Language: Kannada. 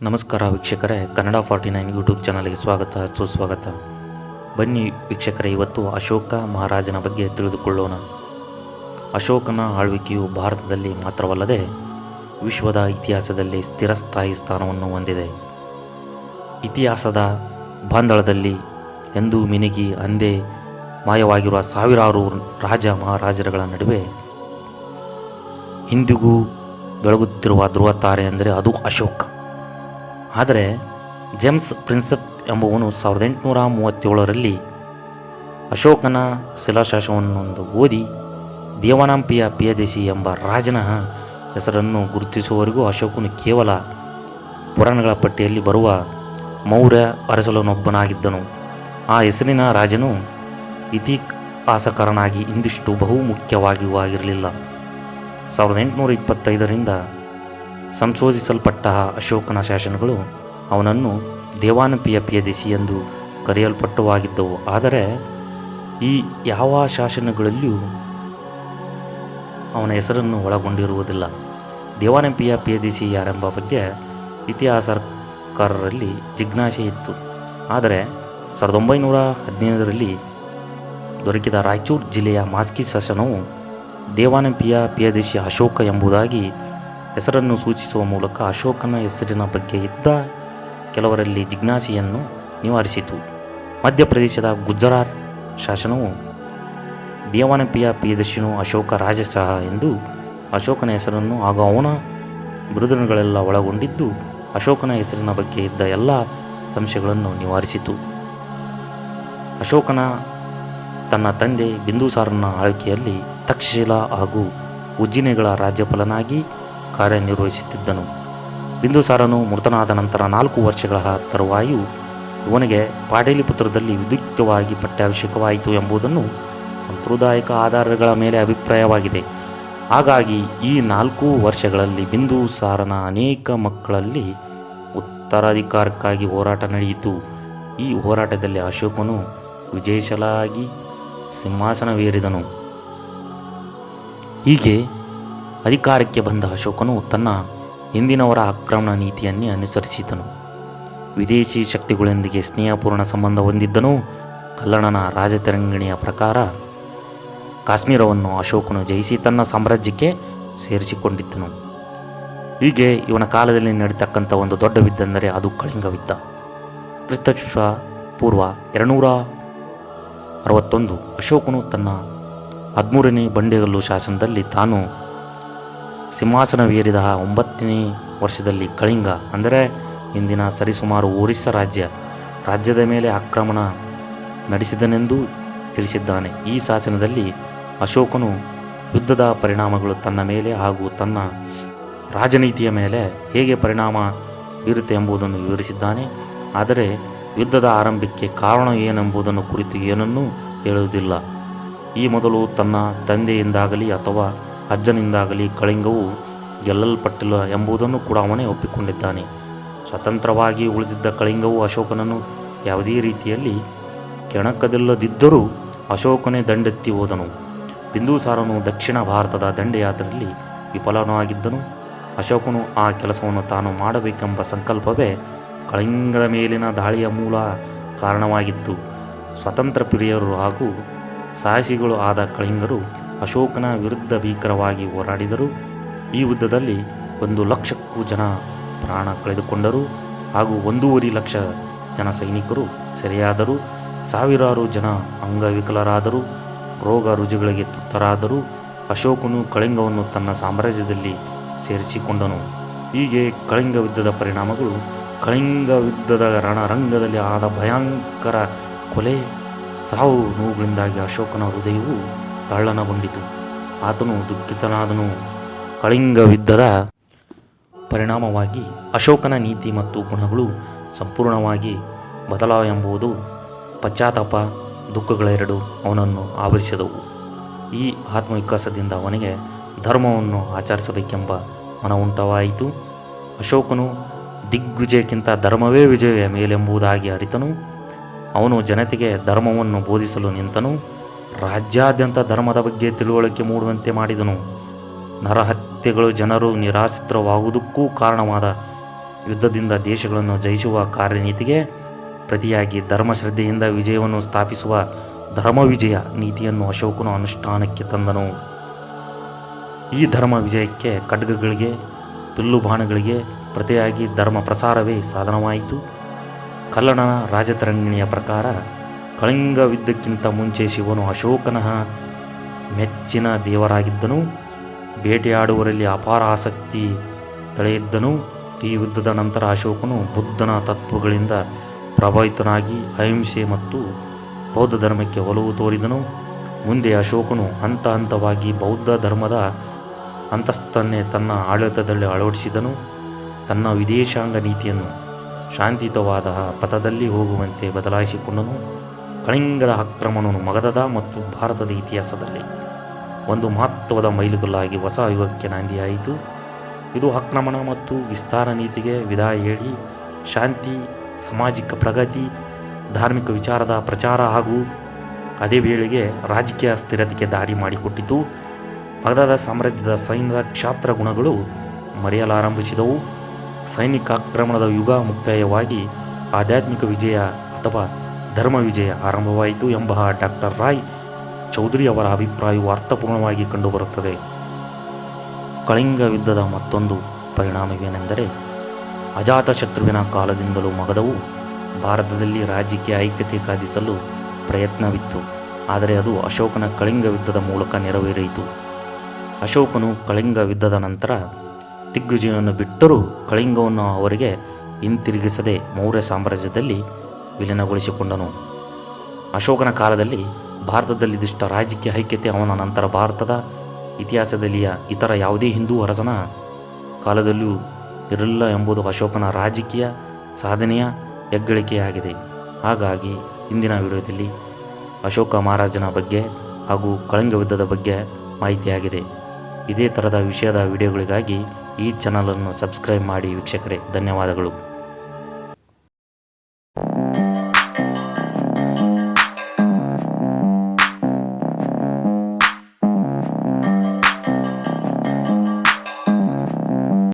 ನಮಸ್ಕಾರ ವೀಕ್ಷಕರೇ, ಕನ್ನಡ ಫಾರ್ಟಿ ನೈನ್ ಯೂಟ್ಯೂಬ್ ಚಾನಲ್ಗೆ ಸ್ವಾಗತ, ಸುಸ್ವಾಗತ. ಬನ್ನಿ ವೀಕ್ಷಕರೇ, ಇವತ್ತು ಅಶೋಕ ಮಹಾರಾಜನ ಬಗ್ಗೆ ತಿಳಿದುಕೊಳ್ಳೋಣ. ಅಶೋಕನ ಆಳ್ವಿಕೆಯು ಭಾರತದಲ್ಲಿ ಮಾತ್ರವಲ್ಲದೆ ವಿಶ್ವದ ಇತಿಹಾಸದಲ್ಲಿ ಸ್ಥಿರಸ್ಥಾಯಿ ಸ್ಥಾನವನ್ನು ಹೊಂದಿದೆ. ಇತಿಹಾಸದ ಬಾಂಧಳದಲ್ಲಿ ಎಂದು ಮಿನಿಗಿ ಅಂದೇ ಮಾಯವಾಗಿರುವ ಸಾವಿರಾರು ರಾಜ ಮಹಾರಾಜರುಗಳ ನಡುವೆ ಇಂದಿಗೂ ಬೆಳಗುತ್ತಿರುವ ಧ್ರುವ ತಾರೆ ಅಂದರೆ ಅದು ಅಶೋಕ. ಆದರೆ ಜೇಮ್ಸ್ ಪ್ರಿನ್ಸೆಪ್ ಎಂಬುವನು ಸಾವಿರದ ಎಂಟುನೂರ ಮೂವತ್ತೇಳರಲ್ಲಿ ಅಶೋಕನ ಶಿಲಾಶಾಸವನ್ನೊಂದು ಓದಿ ದೇವನಾಂಪಿಯ ಪಿಯದೇಶಿ ಎಂಬ ರಾಜನ ಹೆಸರನ್ನು ಗುರುತಿಸುವವರೆಗೂ ಅಶೋಕನು ಕೇವಲ ಪುರಾಣಗಳ ಪಟ್ಟಿಯಲ್ಲಿ ಬರುವ ಮೌರ್ಯ ಅರಸಲನೊಬ್ಬನಾಗಿದ್ದನು. ಆ ಹೆಸರಿನ ರಾಜನು ಇತಿಹಾಸಕಾರನಾಗಿ ಇಂದಿಷ್ಟು ಬಹು ಆಗಿರಲಿಲ್ಲ. ಸಾವಿರದ ಎಂಟುನೂರ ಇಪ್ಪತ್ತೈದರಿಂದ ಸಂಶೋಧಿಸಲ್ಪಟ್ಟ ಅಶೋಕನ ಶಾಸನಗಳು ಅವನನ್ನು ದೇವಾನಪಿಯ ಪಿಯದಿಸಿ ಎಂದು ಕರೆಯಲ್ಪಟ್ಟವಾಗಿದ್ದವು. ಆದರೆ ಈ ಯಾವ ಶಾಸನಗಳಲ್ಲಿಯೂ ಅವನ ಹೆಸರನ್ನು ಒಳಗೊಂಡಿರುವುದಿಲ್ಲ. ದೇವಾನಪಿಯ ಪಿಯದಿಸಿ ಯಾರೆಂಬ ಬಗ್ಗೆ ಇತಿಹಾಸಕಾರರಲ್ಲಿ ಜಿಜ್ಞಾಸೆ ಇತ್ತು. ಆದರೆ ಸಾವಿರದ ಒಂಬೈನೂರ ಹದಿನೈದರಲ್ಲಿ ದೊರಕಿದ ರಾಯಚೂರು ಜಿಲ್ಲೆಯ ಮಾಸ್ಕಿ ಶಾಸನವು ದೇವಾನಂಪಿಯ ಪಿಯದೇಶಿ ಅಶೋಕ ಎಂಬುದಾಗಿ ಹೆಸರನ್ನು ಸೂಚಿಸುವ ಮೂಲಕ ಅಶೋಕನ ಹೆಸರಿನ ಬಗ್ಗೆ ಇದ್ದ ಕೆಲವರಲ್ಲಿ ಜಿಜ್ಞಾಸೆಯನ್ನು ನಿವಾರಿಸಿತು. ಮಧ್ಯಪ್ರದೇಶದ ಗುಜರಾತ್ ಶಾಸನವು ದೇವಾನಂಪಿಯ ಪಿಯದರ್ಶಿನು ಅಶೋಕ ಸಹ ಎಂದು ಅಶೋಕನ ಹೆಸರನ್ನು ಹಾಗೂ ಅವನ ಬಿರುದುಗಳೆಲ್ಲ ಒಳಗೊಂಡಿದ್ದು ಅಶೋಕನ ಹೆಸರಿನ ಬಗ್ಗೆ ಇದ್ದ ಎಲ್ಲ ಸಂಶಯಗಳನ್ನು ನಿವಾರಿಸಿತು. ಅಶೋಕನ ತನ್ನ ತಂದೆ ಬಿಂದುಸಾರನ ಆಳ್ವಿಕೆಯಲ್ಲಿ ತಕ್ಷಶಿಲಾ ಹಾಗೂ ಉಜ್ಜಿನೆಗಳ ರಾಜ್ಯಪಾಲನಾಗಿ ಕಾರ್ಯನಿರ್ವಹಿಸುತ್ತಿದ್ದನು. ಬಿಂದುಸಾರನು ಮೃತನಾದ ನಂತರ ನಾಲ್ಕು ವರ್ಷಗಳ ತರುವಾಯು ಇವನಿಗೆ ಪಾಟೇಲಿಪುತ್ರದಲ್ಲಿ ವಿದ್ಯುಕ್ತವಾಗಿ ಪಟ್ಟಾಭಿಷೇಕವಾಯಿತು ಎಂಬುದನ್ನು ಸಾಂಪ್ರದಾಯಿಕ ಆಧಾರಗಳ ಮೇಲೆ ಅಭಿಪ್ರಾಯವಾಗಿದೆ. ಹಾಗಾಗಿ ಈ ನಾಲ್ಕು ವರ್ಷಗಳಲ್ಲಿ ಬಿಂದುಸಾರನ ಅನೇಕ ಮಕ್ಕಳಲ್ಲಿ ಉತ್ತರಾಧಿಕಾರಕ್ಕಾಗಿ ಹೋರಾಟ ನಡೆಯಿತು. ಈ ಹೋರಾಟದಲ್ಲಿ ಅಶೋಕನು ವಿಜಯಶಾಲಾಗಿ ಸಿಂಹಾಸನವೇರಿದನು. ಹೀಗೆ ಅಧಿಕಾರಕ್ಕೆ ಬಂದ ಅಶೋಕನು ತನ್ನ ಹಿಂದಿನವರ ಆಕ್ರಮಣ ನೀತಿಯನ್ನೇ ಅನುಸರಿಸಿದನು. ವಿದೇಶಿ ಶಕ್ತಿಗಳೊಂದಿಗೆ ಸ್ನೇಹಪೂರ್ಣ ಸಂಬಂಧ ಹೊಂದಿದ್ದನು. ಕಲ್ಲಣನ ರಾಜತರಂಗಿಣಿಯ ಪ್ರಕಾರ ಕಾಶ್ಮೀರವನ್ನು ಅಶೋಕನು ಜಯಿಸಿ ತನ್ನ ಸಾಮ್ರಾಜ್ಯಕ್ಕೆ ಸೇರಿಸಿಕೊಂಡಿದ್ದನು. ಹೀಗೆ ಇವನ ಕಾಲದಲ್ಲಿ ನಡೀತಕ್ಕಂಥ ಒಂದು ದೊಡ್ಡ ವಿದ್ದೆಂದರೆ ಅದು ಕಳಿಂಗ ವಿದ್ದ ಕ್ರಿಸ್ತಶಕ ಪೂರ್ವ ಎರಡುನೂರ ಅರವತ್ತೊಂದು. ಅಶೋಕನು ತನ್ನ ಹದಿಮೂರನೇ ಬಂಡೆಗಲ್ಲು ಶಾಸನದಲ್ಲಿ ತಾನು ಸಿಂಹಾಸನವೇರಿದ ಒಂಬತ್ತನೇ ವರ್ಷದಲ್ಲಿ ಕಳಿಂಗ, ಅಂದರೆ ಇಂದಿನ ಸರಿಸುಮಾರು ಒರಿಸ್ಸಾ ರಾಜ್ಯ, ರಾಜ್ಯದ ಮೇಲೆ ಆಕ್ರಮಣ ನಡೆಸಿದನೆಂದು ತಿಳಿಸಿದ್ದಾನೆ. ಈ ಶಾಸನದಲ್ಲಿ ಅಶೋಕನು ಯುದ್ಧದ ಪರಿಣಾಮಗಳು ತನ್ನ ಮೇಲೆ ಹಾಗೂ ತನ್ನ ರಾಜನೀತಿಯ ಮೇಲೆ ಹೇಗೆ ಪರಿಣಾಮ ಬೀರುತ್ತೆ ಎಂಬುದನ್ನು ವಿವರಿಸಿದ್ದಾನೆ. ಆದರೆ ಯುದ್ಧದ ಆರಂಭಕ್ಕೆ ಕಾರಣ ಏನೆಂಬುದನ್ನು ಕುರಿತು ಏನನ್ನೂ ಹೇಳುವುದಿಲ್ಲ. ಈ ಮೊದಲು ತನ್ನ ತಂದೆಯಿಂದಾಗಲಿ ಅಥವಾ ಅಜ್ಜನಿಂದಾಗಲಿ ಕಳಿಂಗವು ಗೆಲ್ಲಲ್ಪಟ್ಟಿಲ್ಲ ಎಂಬುದನ್ನು ಕೂಡ ಅವನೇ ಒಪ್ಪಿಕೊಂಡಿದ್ದಾನೆ. ಸ್ವತಂತ್ರವಾಗಿ ಉಳಿದಿದ್ದ ಕಳಿಂಗವು ಅಶೋಕನನ್ನು ಯಾವುದೇ ರೀತಿಯಲ್ಲಿ ಕೆಣಕದಿಲ್ಲದಿದ್ದರೂ ಅಶೋಕನೇ ದಂಡೆತ್ತಿ ಹೋದನು. ಬಿಂದುಸಾರನು ದಕ್ಷಿಣ ಭಾರತದ ದಂಡಯಾತ್ರೆಯಲ್ಲಿ ವಿಫಲನಾಗಿದ್ದನು. ಅಶೋಕನು ಆ ಕೆಲಸವನ್ನು ತಾನು ಮಾಡಬೇಕೆಂಬ ಸಂಕಲ್ಪವೇ ಕಳಿಂಗದ ಮೇಲಿನ ದಾಳಿಯ ಮೂಲ ಕಾರಣವಾಗಿತ್ತು. ಸ್ವತಂತ್ರ ಪ್ರಿಯರು ಹಾಗೂ ಸಾಹಸಿಗಳು ಆದ ಕಳಿಂಗರು ಅಶೋಕನ ವಿರುದ್ಧ ಭೀಕರವಾಗಿ ಹೋರಾಡಿದರು. ಈ ಯುದ್ಧದಲ್ಲಿ ಒಂದು ಲಕ್ಷಕ್ಕೂ ಜನ ಪ್ರಾಣ ಕಳೆದುಕೊಂಡರು ಹಾಗೂ ಒಂದೂವರೆ ಲಕ್ಷ ಜನ ಸೈನಿಕರು ಸೆರೆಯಾದರು. ಸಾವಿರಾರು ಜನ ಅಂಗವಿಕಲರಾದರು, ರೋಗ ರುಜುಗಳಿಗೆ ತುತ್ತರಾದರು. ಅಶೋಕನು ಕಳಿಂಗವನ್ನು ತನ್ನ ಸಾಮ್ರಾಜ್ಯದಲ್ಲಿ ಸೇರಿಸಿಕೊಂಡನು. ಹೀಗೆ ಕಳಿಂಗ ಯುದ್ಧದ ಪರಿಣಾಮಗಳು ಕಳಿಂಗ ಯುದ್ಧದ ರಣರಂಗದಲ್ಲಿ ಆದ ಭಯಂಕರ ಕೊಲೆ ಸಾವು ನೋವುಗಳಿಂದಾಗಿ ಅಶೋಕನ ಹೃದಯವು ತಳ್ಳನಗೊಂಡಿತು. ಆತನು ದುಃಖಿತನಾದನು. ಕಳಿಂಗ ಯುದ್ಧದ ಪರಿಣಾಮವಾಗಿ ಅಶೋಕನ ನೀತಿ ಮತ್ತು ಗುಣಗಳು ಸಂಪೂರ್ಣವಾಗಿ ಬದಲಾವ ಎಂಬುದು ಪಶ್ಚಾತ್ತಾಪ ದುಃಖಗಳೆರಡು ಅವನನ್ನು ಆವರಿಸಿದವು. ಈ ಆತ್ಮವಿಕಾಸದಿಂದ ಅವನಿಗೆ ಧರ್ಮವನ್ನು ಆಚರಿಸಬೇಕೆಂಬ ಮನ ಉಂಟವಾಯಿತು ಅಶೋಕನು ದಿಗ್ವಿಜಯಕ್ಕಿಂತ ಧರ್ಮವೇ ವಿಜಯ ಮೇಲೆಂಬುದಾಗಿ ಅರಿತನು. ಅವನು ಜನತೆಗೆ ಧರ್ಮವನ್ನು ಬೋಧಿಸಲು ನಿಂತನು. ರಾಜ್ಯಾದ್ಯಂತ ಧರ್ಮದ ಬಗ್ಗೆ ತಿಳುವಳಿಕೆ ಮೂಡುವಂತೆ ಮಾಡಿದನು. ನರಹತ್ಯೆಗಳು ಜನರು ನಿರಾಶ್ರಿತವಾಗುವುದಕ್ಕೂ ಕಾರಣವಾದ ಯುದ್ಧದಿಂದ ದೇಶಗಳನ್ನು ಜಯಿಸುವ ಕಾರ್ಯನೀತಿಗೆ ಪ್ರತಿಯಾಗಿ ಧರ್ಮಶ್ರದ್ಧೆಯಿಂದ ವಿಜಯವನ್ನು ಸ್ಥಾಪಿಸುವ ಧರ್ಮ ವಿಜಯ ನೀತಿಯನ್ನು ಅಶೋಕನು ಅನುಷ್ಠಾನಕ್ಕೆ ತಂದನು. ಈ ಧರ್ಮ ವಿಜಯಕ್ಕೆ ಖಡ್ಗಗಳಿಗೆ ಬಿಲ್ಲು ಬಾಣಗಳಿಗೆ ಪ್ರತಿಯಾಗಿ ಧರ್ಮ ಪ್ರಸಾರವೇ ಸಾಧನವಾಯಿತು. ಕಲ್ಲಣನ ರಾಜತರಂಗಿಣಿಯ ಪ್ರಕಾರ ಕಳಿಂಗ ಯುದ್ಧಕ್ಕಿಂತ ಮುಂಚೆ ಶಿವನು ಅಶೋಕನ ಮೆಚ್ಚಿನ ದೇವರಾಗಿದ್ದನು. ಬೇಟೆಯಾಡುವರಲ್ಲಿ ಅಪಾರ ಆಸಕ್ತಿ ತಳೆಯಿದ್ದನು. ಈ ಯುದ್ಧದ ನಂತರ ಅಶೋಕನು ಬುದ್ಧನ ತತ್ವಗಳಿಂದ ಪ್ರಭಾವಿತನಾಗಿ ಅಹಿಂಸೆ ಮತ್ತು ಬೌದ್ಧ ಧರ್ಮಕ್ಕೆ ಒಲವು ತೋರಿದನು. ಮುಂದೆ ಅಶೋಕನು ಹಂತ ಹಂತವಾಗಿ ಬೌದ್ಧ ಧರ್ಮದ ಅಂತಸ್ತನ್ನೇ ತನ್ನ ಆಡಳಿತದಲ್ಲಿ ಅಳವಡಿಸಿದನು. ತನ್ನ ವಿದೇಶಾಂಗ ನೀತಿಯನ್ನು ಶಾಂತಿಯುತವಾದ ಪಥದಲ್ಲಿ ಹೋಗುವಂತೆ ಬದಲಾಯಿಸಿಕೊಂಡನು. ಕಳಿಂಗದ ಆಕ್ರಮಣನು ಮಗಧದ ಮತ್ತು ಭಾರತದ ಇತಿಹಾಸದಲ್ಲಿ ಒಂದು ಮಹತ್ವದ ಮೈಲುಗಲ್ಲಾಗಿ ಹೊಸ ಯುಗಕ್ಕೆ ನಾಂದಿಯಾಯಿತು. ಇದು ಆಕ್ರಮಣ ಮತ್ತು ವಿಸ್ತಾರ ನೀತಿಗೆ ವಿದಾಯ ಹೇಳಿ, ಶಾಂತಿ, ಸಾಮಾಜಿಕ ಪ್ರಗತಿ, ಧಾರ್ಮಿಕ ವಿಚಾರದ ಪ್ರಚಾರ ಹಾಗೂ ಅದೇ ವೇಳೆಗೆ ರಾಜಕೀಯ ಸ್ಥಿರತೆಗೆ ದಾರಿ ಮಾಡಿಕೊಟ್ಟಿತು. ಮಗಧದ ಸಾಮ್ರಾಜ್ಯದ ಸೈನ್ಯದ ಕ್ಷಾತ್ರ ಗುಣಗಳು ಮರೆಯಲಾರಂಭಿಸಿದವು. ಸೈನಿಕ ಆಕ್ರಮಣದ ಯುಗ ಮುಕ್ತಾಯವಾಗಿ ಆಧ್ಯಾತ್ಮಿಕ ವಿಜಯ ಅಥವಾ ಧರ್ಮ ವಿಜಯ ಆರಂಭವಾಯಿತು ಎಂಬ ಡಾಕ್ಟರ್ ರಾಯ್ ಚೌಧರಿ ಅವರ ಅಭಿಪ್ರಾಯವು ಅರ್ಥಪೂರ್ಣವಾಗಿ ಕಂಡುಬರುತ್ತದೆ. ಕಳಿಂಗ ಯುದ್ಧದ ಮತ್ತೊಂದು ಪರಿಣಾಮವೇನೆಂದರೆ ಅಜಾತಶತ್ರುವಿನ ಕಾಲದಿಂದಲೂ ಮಗಧವು ಭಾರತದಲ್ಲಿ ರಾಜ್ಯಕ್ಕೆ ಐಕ್ಯತೆ ಸಾಧಿಸಲು ಪ್ರಯತ್ನವಿತ್ತು. ಆದರೆ ಅದು ಅಶೋಕನ ಕಳಿಂಗ ಯುದ್ಧದ ಮೂಲಕ ನೆರವೇರಿಯಿತು. ಅಶೋಕನು ಕಳಿಂಗ ಯುದ್ಧದ ನಂತರ ದಿಗ್ವಿಜಯವನ್ನು ಬಿಟ್ಟರೂ ಕಳಿಂಗವನ್ನು ಅವರಿಗೆ ಹಿಂತಿರುಗಿಸದೆ ಮೌರ್ಯ ಸಾಮ್ರಾಜ್ಯದಲ್ಲಿ ವಿಲೀನಗೊಳಿಸಿಕೊಂಡನು. ಅಶೋಕನ ಕಾಲದಲ್ಲಿ ಭಾರತದಲ್ಲಿದ್ದಿಷ್ಟ ರಾಜಕೀಯ ಐಕ್ಯತೆ ಅವನ ನಂತರ ಭಾರತದ ಇತಿಹಾಸದಲ್ಲಿಯ ಇತರ ಯಾವುದೇ ಹಿಂದೂ ಅರಸನ ಕಾಲದಲ್ಲೂ ಇರಲಿಲ್ಲ ಎಂಬುದು ಅಶೋಕನ ರಾಜಕೀಯ ಸಾಧನೆಯ ಹೆಗ್ಗಳಿಕೆಯಾಗಿದೆ. ಹಾಗಾಗಿ ಇಂದಿನ ವಿಡಿಯೋದಲ್ಲಿ ಅಶೋಕ ಮಹಾರಾಜನ ಬಗ್ಗೆ ಹಾಗೂ ಕಳಿಂಗ ಯುದ್ಧದ ಬಗ್ಗೆ ಮಾಹಿತಿಯಾಗಿದೆ. ಇದೇ ಥರದ ವಿಷಯದ ವಿಡಿಯೋಗಳಿಗಾಗಿ ಈ ಚಾನಲನ್ನು ಸಬ್ಸ್ಕ್ರೈಬ್ ಮಾಡಿ ವೀಕ್ಷಕರೇ ಧನ್ಯವಾದಗಳು.